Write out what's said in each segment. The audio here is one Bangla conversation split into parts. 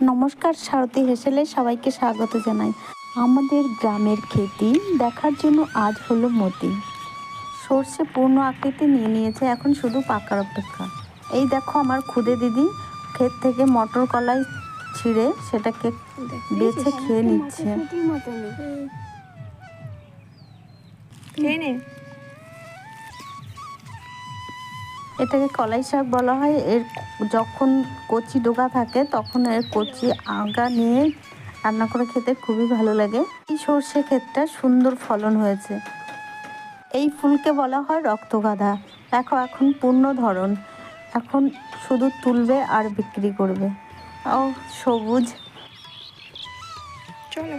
নমস্কার, সারথী হেসেলে সবাইকে স্বাগত জানাই। আমাদের গ্রামের খেতি দেখার জন্য আজ হলো মতি। সর্ষে পূর্ণ আকৃতি নিয়ে নিয়েছে, এখন শুধু পাকার অপেক্ষা। এই দেখো আমার খুদে দিদি, ক্ষেত থেকে মটর কলাই ছিঁড়ে সেটাকে বেছে খেয়ে নিচ্ছে। খেয়ে নে। এটাকে কলাই শাক বলা হয়। এর যখন কচি ডোকা থাকে তখন এর কচি আগা নিয়ে রান্না করে খেতে খুবই ভালো লাগে। এই সর্ষে ক্ষেতটা সুন্দর ফলন হয়েছে। এই ফুলকে বলা হয় রক্তগাধা। দেখো এখন পূর্ণ ধরন। এখন শুধু তুলবে আর বিক্রি করবে। ও সবুজ। চলো।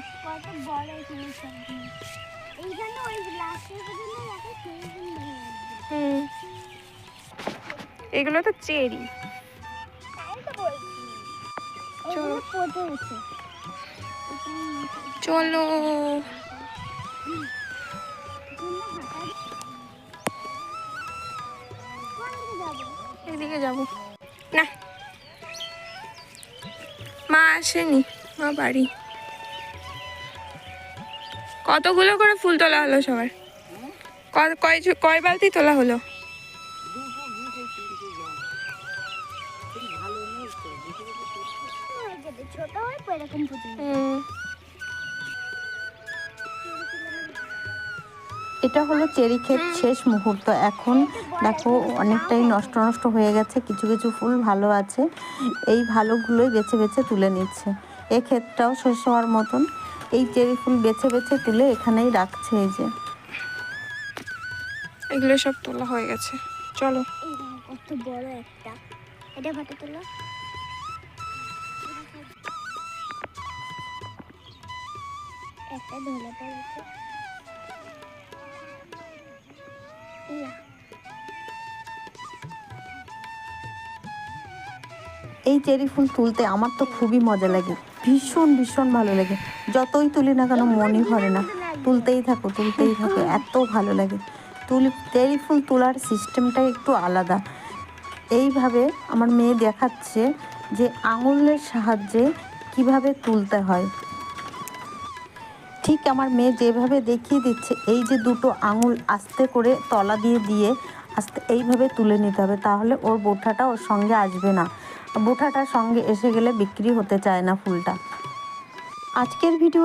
এগুলো তো চেরি। চলো। এদিকে যাব। না। মা আসেনি মা বাড়ি। কতগুলো করে ফুল তোলা হলো সবার? ক- কয় কয় বালতি তোলা হলো? ছোট হয় তো এরকম। হুম। এটা হলো চেরি ক্ষেত শেষ মুহূর্ত। এখন দেখো অনেকটাই নষ্ট নষ্ট হয়ে গেছে কিছু কিছু ফুল ভালো আছে। এই ভালোগুলোই বেছে বেছে তুলে নিচ্ছে। এ ক্ষেতটাও শেষ হওয়ার মতন। এই চেরি ফুল বেছে বেছে তুলে এখানেই রাখছে এই যে। এগুলো সব তোলা হয়ে গেছে। চলো। কত বড় একটা। এটা ফটো তোলো। একটা পড়েছে এই চেরি ফুল তুলতে আমার তো খুবই মজা লাগে। ভীষণ ভীষণ ভালো লাগে। যতই তুলি না কেন মনই ভরে না। তুলতেই থাকো তুলতেই থাকো, এত ভালো লাগে। তুলি, চেরি ফুল তোলার সিস্টেমটা একটু আলাদা। এইভাবে আমার মেয়ে দেখাচ্ছে যে আঙুলের সাহায্যে কীভাবে তুলতে হয়। ঠিক আমার মেয়ে যেভাবে দেখিয়ে দিচ্ছে, এই যে দুটো আঙুল আস্তে করে তলা দিয়ে দিয়ে আস্তে এইভাবে তুলে নিতে হবে, তাহলে ওর বোঠাটা ওর সঙ্গে আসবে না। বোঠাটা সঙ্গে এসে গেলে বিক্রি হতে চায় না ফুলটা। আজকের ভিডিও